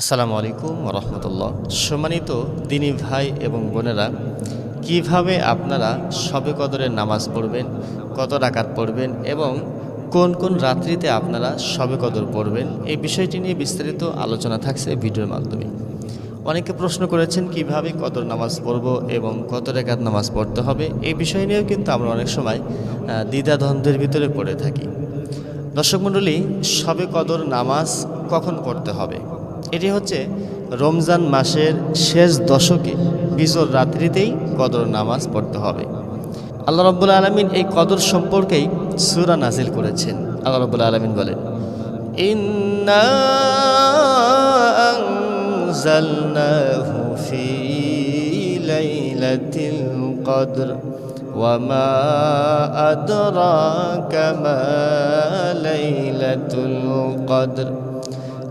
আসসালামু আলাইকুম রহমতুল্লাহ সম্মানিত দিনী ভাই এবং বোনেরা, কীভাবে আপনারা সবে কদরের নামাজ পড়বেন, কত রাকাত পড়বেন এবং কোন কোন রাত্রিতে আপনারা সবে কদর পড়বেন, এই বিষয়টি নিয়ে বিস্তারিত আলোচনা থাকছে ভিডিওর মাধ্যমে। অনেকে প্রশ্ন করেছেন, কীভাবে কদর নামাজ পড়ব এবং কত রেখাত নামাজ পড়তে হবে? এই বিষয় নিয়েও কিন্তু আমরা অনেক সময় দ্বিধাদ্বন্দ্বের ভিতরে পড়ে থাকি। দর্শক মণ্ডলী, সবে কদর নামাজ কখন পড়তে হবে? এটি হচ্ছে রমজান মাসের শেষ দশকে বিজর রাত্রিতেই কদর নামাজ পড়তে হবে আল্লাহ রব্বুল আলমিন এই কদর সম্পর্কেই সুরা নাজিল করেছেন আল্লাহ রব্বুল আলমিন বলেন ইন্না أنزلناه في ليلة القدر وما أدراك ما ليلة القدر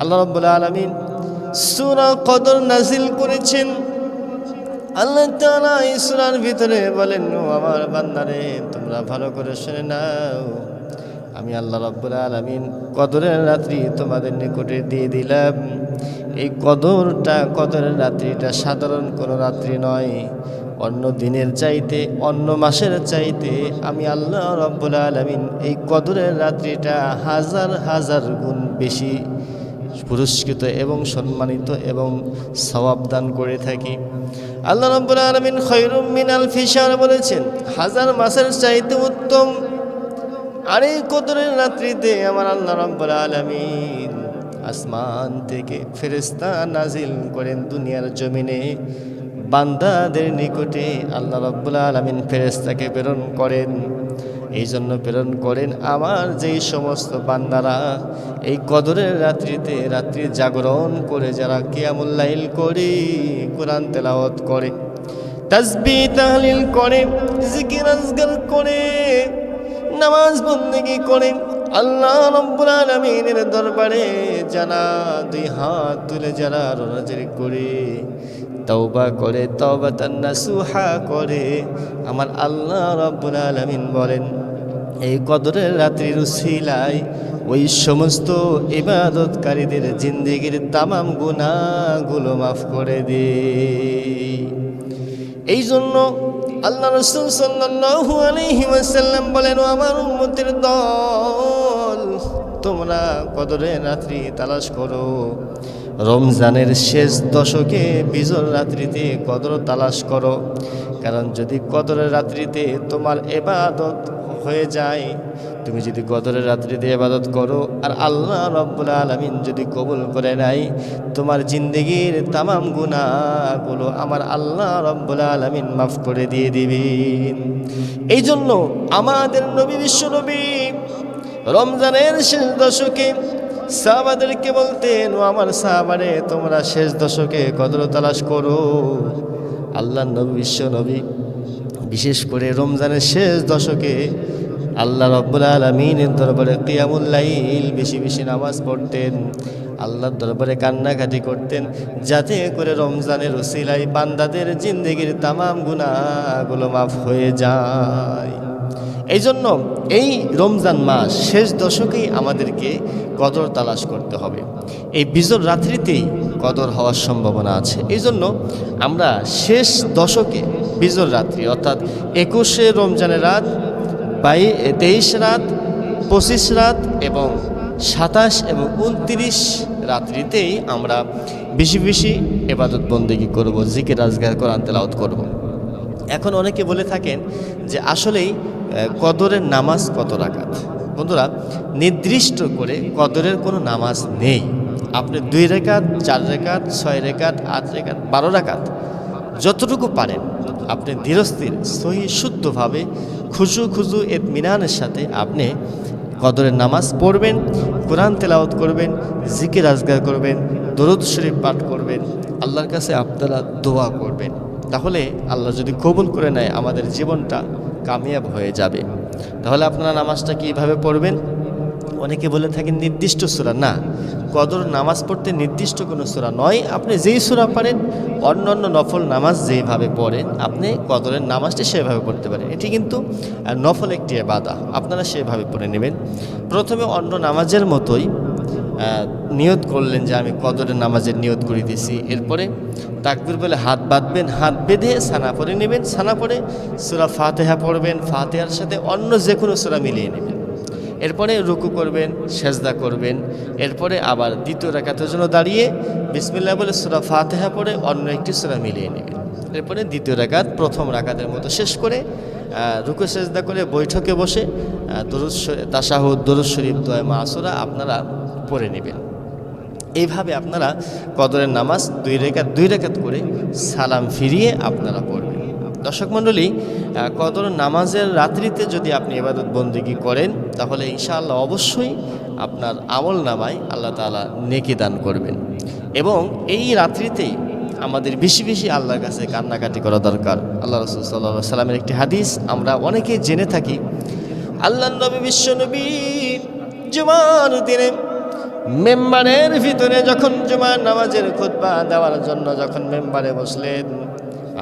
আল্লাহ রব্বুল আলমিন সুরা কদর নাজিল করেছেন। আল্লাহ তাআলা এই সূরার ভিতরে বলেন, ও আমার বান্দারে, তোমরা ভালো করে শুনে নাও। আমি আল্লাহ রাব্বুল আলামিন কদরের রাত্রি তোমাদের নিকটে দিয়ে দিলাম। এই কদরটা, কদরের রাত্রিটা সাধারণ কোনো রাত্রি নয়। অন্য দিনের চাইতে, অন্য মাসের চাইতে আমি আল্লাহ রব্বুল আলামিন এই কদরের রাত্রিটা হাজার হাজার গুণ বেশি পুরস্কৃত এবং সম্মানিত এবং সওয়াব দান করে থাকি। আল্লাহ রাব্বুল আলামিন খৈরুম মিনাল ফিশার বলেছেন, হাজার মাসের চাইতে উত্তম আর কদরের রাত্রিতে আমার আল্লাহ রাব্বুল আলামিন আসমান থেকে ফেরেশতা নাজিল করেন দুনিয়ার জমিনে। বান্দাদের নিকটে আল্লাহ রাব্বুল আলামিন ফেরেশতাকে প্রেরণ করেন। এই জন্য প্রেরণ করেন আমার যেই সমস্ত বান্দারা। এই কদরের রাত্রিতে রাত্রি জাগরণ করে যারা কিয়ামুল্লাইল করে, কোরআন তেলাওয়াত করে তাজবি তাহলিল করে, জিকির করে, নামাজ বন্দেগি করে আল্লাহ রব্বুল আলামিনের দরবারে জানা, দুই হাত তুলে যারা রোনাজারি করে, তওবা করে, তওবা তান্না সুহা করে, আমার আল্লাহ রব্বুল আলামিন বলেন, এই কদরের রাত্রির উসিলায় ওই সমস্ত ইবাদতকারীদের জিন্দিগির তামাম গুনাহগুলো মাফ করে দে। এই জন্য আল্লাহ রসুল সাল্লাল্লাহু আলাইহি ওয়াসাল্লাম বলেন আমার উম্মতের দল তোমরা কদরের রাত্রি তালাশ করো। রমজানের শেষ দশকে বিজর রাত্রিতে কদর তালাশ করো। কারণ যদি কদরের রাত্রিতে তোমার এবাদত হয়ে যায়, তুমি যদি কদরের রাত্রিতে এবাদত করো আর আল্লাহ রব্বুল আলমিন যদি কবুল করে নাই তোমার জিন্দগির তামাম গুণাগুলো আমার আল্লাহ রব্বুল আলমিন মাফ করে দিয়ে দিবেন। এই জন্য আমাদের নবী বিশ্ব নবী রমজানের শেষ দশকে সাহাবাদেরকে বলতেন, ও আমার সাহাবারে, তোমরা শেষ দশকে কদর তালাশ করো। আল্লাহ নবী, বিশ্ব নবী, বিশেষ করে রমজানের শেষ দশকে আল্লাহ রব্বুল আলমিনের দরবারে কিয়ামুল্লাইল বেশি বেশি নামাজ পড়তেন, আল্লাহর দরবারে কান্নাকাটি করতেন, যাতে করে রমজানের ওসিলাই বান্দাদের জিন্দগির তামাম গুণাগুলো মাফ হয়ে যায়। এই জন্য এই রমজান মাস শেষ দশকেই আমাদেরকে কদর তালাশ করতে হবে এই বিজর রাত্রিতেই কদর হওয়ার সম্ভাবনা আছে এই জন্য আমরা শেষ দশকে বিজর রাত্রি, অর্থাৎ একুশে রমজানের রাত, বাই, তেইশ রাত, পঁচিশ রাত এবং সাতাশ এবং উনত্রিশ রাত্রিতেই আমরা বেশি বেশি এবাদত বন্দেগী করব জিকে রাজগার কোরআন তেলাওত করব। এখন অনেকে বলে থাকেন যে আসলেই কদরের নামাজ কত রাখাত বন্ধুরা, নির্দিষ্ট করে কদরের কোনো নামাজ নেই। আপনি দুই রেখাত চার রেখাত ছয় রেখাত আট রেখাত বারো রেখাত যতটুকু পারেন, আপনি ধীরস্থির, সহি, শুদ্ধভাবে খুশু খুশু এতমিনানের সাথে আপনি কদরের নামাজ পড়বেন, কোরআন তেলাওয়াত করবেন, জিকির আজগার করবেন, দরুদ শরীফ পাঠ করবেন, আল্লাহর কাছে আপনারা দোয়া করবেন। তাহলে আল্লাহ যদি কবুল করে নেয় আমাদের জীবনটা কামিয়াব হয়ে যাবে। তাহলে আপনারা নামাজটা কীভাবে পড়বেন? অনেকে বলে থাকেন নির্দিষ্ট সুরা। না, কদর নামাজ পড়তে নির্দিষ্ট কোনো সুরা নয়। আপনি যেই সুরা পারেন অন্য অন্য নফল নামাজ যেভাবে পড়েন, আপনি কদরের নামাজটি সেভাবে পড়তে পারেন। এটি কিন্তু নফল একটি বাধা আপনারা সেভাবে পড়ে নেবেন। প্রথমে অন্য নামাজের মতোই নিয়ত করলেন যে আমি কদরের নামাজের নিয়ত করে দিয়েছি। এরপরে তাকবির বলে হাত বাঁধবেন, হাত বেঁধে সানা পরে নেবেন, সানা পরে সুরা ফাতেহা পড়বেন, ফাতেহার সাথে অন্য যে কোনো সুরা মিলিয়ে নেবেন। এরপরে রুকু করবেন, সেজদা করবেন, এরপরে আবার দ্বিতীয় রাকাতের জন্য দাঁড়িয়ে বিসমিল্লাহ বলে সুরা ফাতেহা পড়ে অন্য একটি সুরা মিলিয়ে নেবেন। এরপরে দ্বিতীয় রাকাত, প্রথম রাকাতের মতো শেষ করে রুকু, সেজদা করে বৈঠকে বসে দরুদ তাশাহুদ দরুদ শরীফ, দয়, মাসুরা আপনারা পড়ে নেবেন। এইভাবে আপনারা কদরের নামাজ দুই রেখাত দুই রেখাত করে সালাম ফিরিয়ে আপনারা পড়বেন। দর্শক মণ্ডলী কদর নামাজের রাত্রিতে যদি আপনি এবাদত বন্দিগি করেন, তাহলে ইনশাআল্লাহ অবশ্যই আপনার আমল নামায় আল্লাহ তাআলা নেকি দান করবেন। এবং এই রাত্রিতেই আমাদের বেশি বেশি আল্লাহর কাছে কান্নাকাটি করা দরকার। আল্লাহ রসুল সাল্লাহ সাল্লামের একটি হাদিস আমরা অনেকেই জেনে থাকি। আল্লাহ নবী বিশ্ব নবী, জুমার দিনে মেম্বারের ভিতরে যখন জুমার নামাজের খুতবা দেওয়ার জন্য যখন মেম্বারে বসলেন,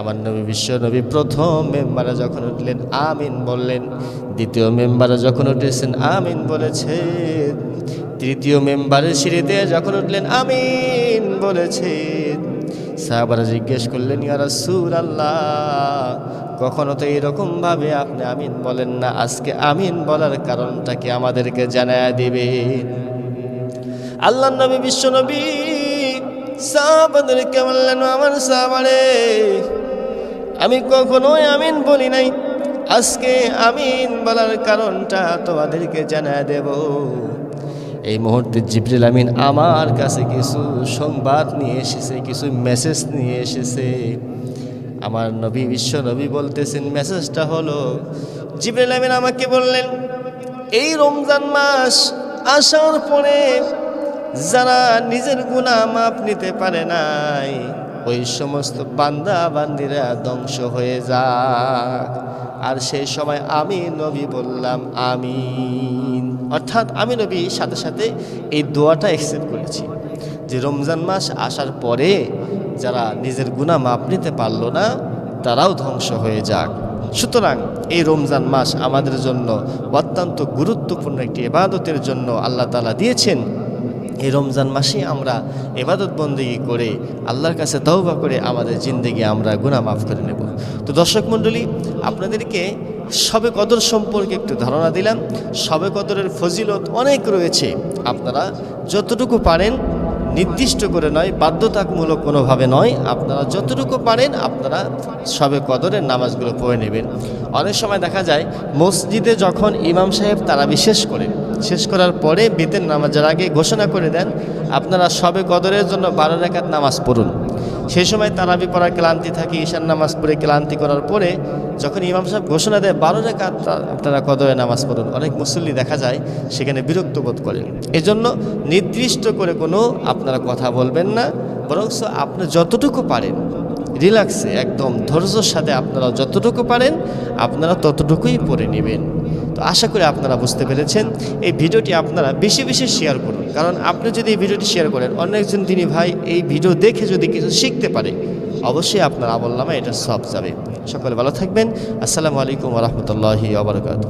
আমার নবী বিশ্ব নবী প্রথম মেম্বারে যখন উঠলেন, আমিন বললেন। দ্বিতীয় মেম্বারে যখন উঠেছেন, আমিন বলেছেন। তৃতীয় মেম্বারের সিঁড়িতে যখন উঠলেন, আমিন বলেছেন। সাহাবারা জিজ্ঞেস করলেন, ইয়া সুর আল্লাহ কখনো তো এরকমভাবে আপনি আমিন বলেন না? আজকে আমিন বলার কারণটা কি আমাদেরকে জানায় দিবেন? আল্লাহ নবী বিশ্ব নবী, সাহাবাদেরকে বললেন আমার সাহাবারে। আমি কখনোই আমিন বলি নাই। আজকে আমিন বলার কারণটা তোমাদেরকে জানায় দেব। এই মুহূর্তে জিবরিল আমিন আমার কাছে কিছু সংবাদ নিয়ে এসেছে, কিছু মেসেজ নিয়ে এসেছে। আমার নবী, বিশ্ব নবী বলতেছেন মেসেজটা হলো, জিবরিল আমিন আমাকে বললেন, এই রমজান মাস আসার পরে যারা নিজের গুণা মাপ নিতে পারে নাই, ওই সমস্ত বান্দা বান্দিরা ধ্বংস হয়ে যাক। আর সেই সময় আমি নবী বললাম, আমিন। অর্থাৎ আমি নবী সাথে সাথে এই দোয়াটা অ্যাকসেপ্ট করেছি যে রমজান মাস আসার পরে যারা নিজের গুণা মাপ নিতে পারল না, তারাও ধ্বংস হয়ে যাক। সুতরাং এই রমজান মাস আমাদের জন্য অত্যন্ত গুরুত্বপূর্ণ একটি এবাদতের জন্য আল্লাহ তালা দিয়েছেন। এই রমজান মাসে আমরা এবাদত বন্দেগি করে আল্লাহর কাছে তওবা করে আমাদের জিন্দেগি আমরা গুনাহ মাফ করে নেব। তো দর্শক মণ্ডলী, আপনাদেরকে সবে কদর সম্পর্কে একটু ধারণা দিলাম। সবে কদরের ফজিলত অনেক রয়েছে। আপনারা যতটুকু পারেন, নির্দিষ্ট করে নয়, বাধ্যতামূলক কোনোভাবে নয়, আপনারা যতটুকু পারেন, আপনারা সবে কদরের নামাজগুলো পড়ে নেবেন। অনেক সময় দেখা যায়, মসজিদে যখন ইমাম সাহেব তারা বিশেষ করেন শেষ করার পরে বেতের নামাজের আগে ঘোষণা করে দেন, আপনারা সবে কদরের জন্য বারো রেখাত নামাজ পড়ুন। সেই সময় তারাবি পড়ার ক্লান্তি থাকে ঈশান নামাজ পড়ে ক্লান্তি করার পরে যখন ইমাম সাহেব ঘোষণা দেয়, বারো রেখাত আপনারা কদরে নামাজ পড়ুন। অনেক মুসল্লি দেখা যায় সেখানে বিরক্ত বোধ করেন। এজন্য নির্দিষ্ট করে কোনো আপনারা কথা বলবেন না বরং আপনি যতটুকু পারেন, রিল্যাক্সে, একদম ধৈর্যর সাথে আপনারা যতটুকু পারেন, আপনারা ততটুকুই পড়ে নেবেন। আশা করি আপনারা বুঝতে পেরেছেন। এই ভিডিওটি আপনারা বেশি বেশি শেয়ার করুন। কারণ আপনি যদি এই ভিডিওটি শেয়ার করেন অন্য একজন তিনি ভাই এই ভিডিও দেখে যদি কিছু শিখতে পারে, অবশ্যই আপনার আমল এটা সব যাবে। সকলে ভালো থাকবেন। আসসালামু আলাইকুম রহমতুল্লাহি আবরকাত